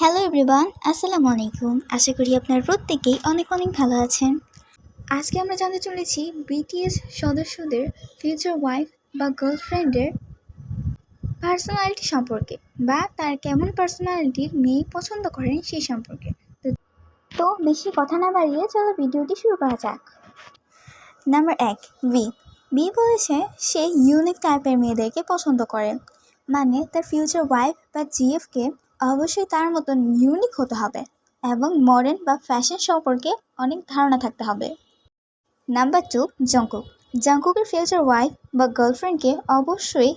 Hello everyone, আসসালামু আলাইকুম। আশা করি আপনার প্রত্যেকেই অনেক অনেক ভালো আছেন। আজকে আমরা জানতে চলেছি বিটিএস সদস্যদের ফিউচার ওয়াইফ বা গার্লফ্রেন্ডের পার্সোনালিটি সম্পর্কে বা তার কেমন পার্সোনালিটির মেয়ে পছন্দ করেন সেই সম্পর্কে। তো- বেশি কথা না বাড়িয়ে চলো ভিডিওটি শুরু করা যাক। নাম্বার এক বি বি বলেছে সে ইউনিক টাইপের মেয়েদেরকে পছন্দ করে। মানে তার ফিউচার ওয়াইফ বা জিএফকে অবশ্যই তার মতন ইউনিক হতে হবে এবং মডার্ন বা ফ্যাশন সম্পর্কে অনেক ধারণা থাকতে হবে। নাম্বার টু জঙ্কুক জঙ্কুকের ফিউচার ওয়াইফ বা গার্লফ্রেন্ডকে অবশ্যই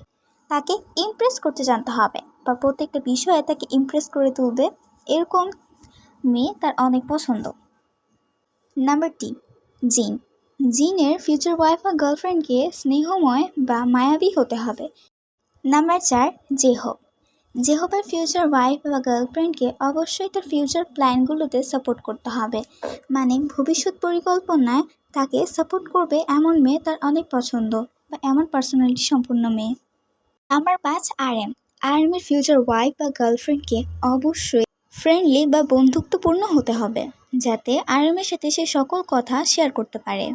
তাকে ইমপ্রেস করতে জানতে হবে বা প্রত্যেকটা বিষয়ে তাকে ইমপ্রেস করে তুলবে এরকম মেয়ে তার অনেক পছন্দ। নাম্বার টি জিন জিনের ফিউচার ওয়াইফ বা গার্লফ্রেন্ডকে স্নেহময় বা মায়াবী হতে হবে। নাম্বার চার জেহব জেহবের ফিউচার ওয়াইফ বা গার্লফ্রেন্ডকে অবশ্যই তার ফিউচার প্ল্যানগুলোতে সাপোর্ট করতে হবে। মানে ভবিষ্যৎ পরিকল্পনায় তাকে সাপোর্ট করবে এমন মেয়ে তার অনেক পছন্দ বা এমন পার্সোনালিটি সম্পূর্ণ মেয়ে। নাম্বার পাঁচ আর এম আর এমের ফিউচার ওয়াইফ বা গার্লফ্রেন্ডকে অবশ্যই ফ্রেন্ডলি বা বন্ধুত্বপূর্ণ হতে হবে, যাতে আর এমের সাথে সে সকল কথা শেয়ার করতে পারে।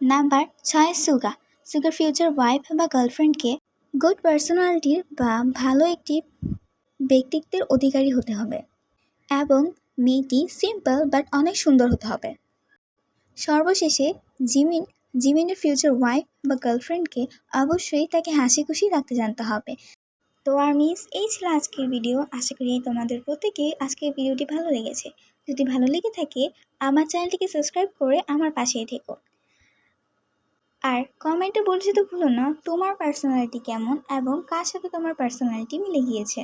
নাম্বার ছয়, সুগা। সুগার ফিউচার ওয়াইফ বা গার্লফ্রেন্ডকে গুড পার্সোনালিটির বা ভালো একটি ব্যক্তিত্বের অধিকারী হতে হবে এবং মেয়েটি সিম্পল বাট অনেক সুন্দর হতে হবে। সর্বশেষে জিমিন, জিমিনের ফিউচার ওয়াইফ বা গার্লফ্রেন্ডকে অবশ্যই তাকে হাসি খুশি রাখতে জানতে হবে। তো আর মিস এই ছিল আজকের ভিডিও আশা করি তোমাদের প্রত্যেকেই আজকের ভিডিওটি ভালো লেগেছে। যদি ভালো লেগে থাকে, আমার চ্যানেলটিকে সাবস্ক্রাইব করে আমার পাশেই থেকো। আর কমেন্টে বলছে তো ভুলো না, তোমার পার্সোনালিটি কেমন এবং কার সাথে তোমার পার্সোনালিটি মিলে গিয়েছে।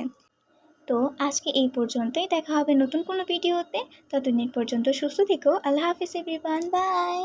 তো আজকে এই পর্যন্তই, দেখা হবে নতুন কোনো ভিডিওতে। ততদিন পর্যন্ত সুস্থ থেকো, আল্লাহ হাফিজ এভরিওয়ান বাই